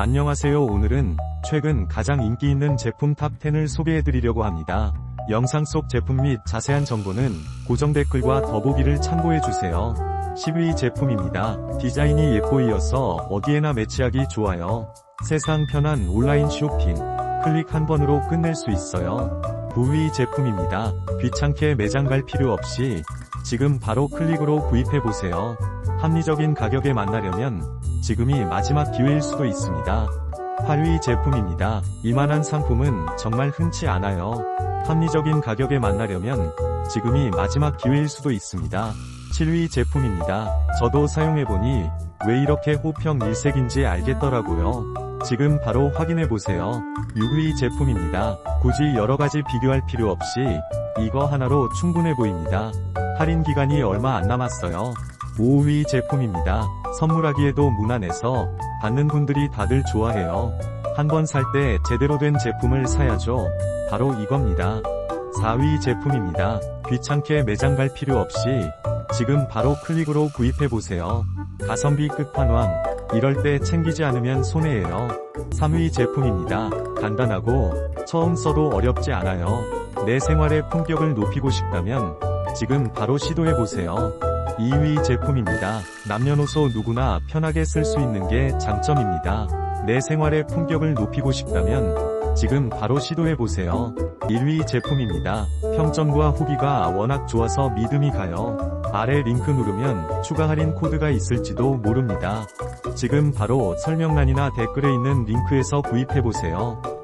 안녕하세요 오늘은 최근 가장 인기 있는 제품 탑10을 소개해드리려고 합니다. 영상 속 제품 및 자세한 정보는 고정 댓글과 더보기를 참고해주세요. 10위 제품입니다. 디자인이 예뻐이어서 어디에나 매치하기 좋아요. 세상 편한 온라인 쇼핑. 클릭 한 번으로 끝낼 수 있어요. 9위 제품입니다. 귀찮게 매장 갈 필요 없이 지금 바로 클릭으로 구입해보세요. 합리적인 가격에 만나려면 지금이 마지막 기회일 수도 있습니다. 8위 제품입니다. 이만한 상품은 정말 흔치 않아요. 합리적인 가격에 만나려면 지금이 마지막 기회일 수도 있습니다. 7위 제품입니다. 저도 사용해보니 왜 이렇게 호평 일색인지 알겠더라고요. 지금 바로 확인해보세요. 6위 제품입니다. 굳이 여러가지 비교할 필요 없이 이거 하나로 충분해 보입니다. 할인 기간이 얼마 안 남았어요. 5위 제품입니다. 선물하기에도 무난해서 받는 분들이 다들 좋아해요. 한 번 살 때 제대로 된 제품을 사야죠. 바로 이겁니다. 4위 제품입니다. 귀찮게 매장 갈 필요 없이 지금 바로 클릭으로 구입해보세요. 가성비 끝판왕. 이럴 때 챙기지 않으면 손해예요. 3위 제품입니다. 간단하고 처음 써도 어렵지 않아요. 내 생활의 품격을 높이고 싶다면 지금 바로 시도해보세요. 2위 제품입니다. 남녀노소 누구나 편하게 쓸 수 있는 게 장점입니다. 내 생활의 품격을 높이고 싶다면 지금 바로 시도해보세요. 1위 제품입니다. 평점과 후기가 워낙 좋아서 믿음이 가요. 아래 링크 누르면 추가 할인 코드가 있을지도 모릅니다. 지금 바로 설명란이나 댓글에 있는 링크에서 구입해보세요.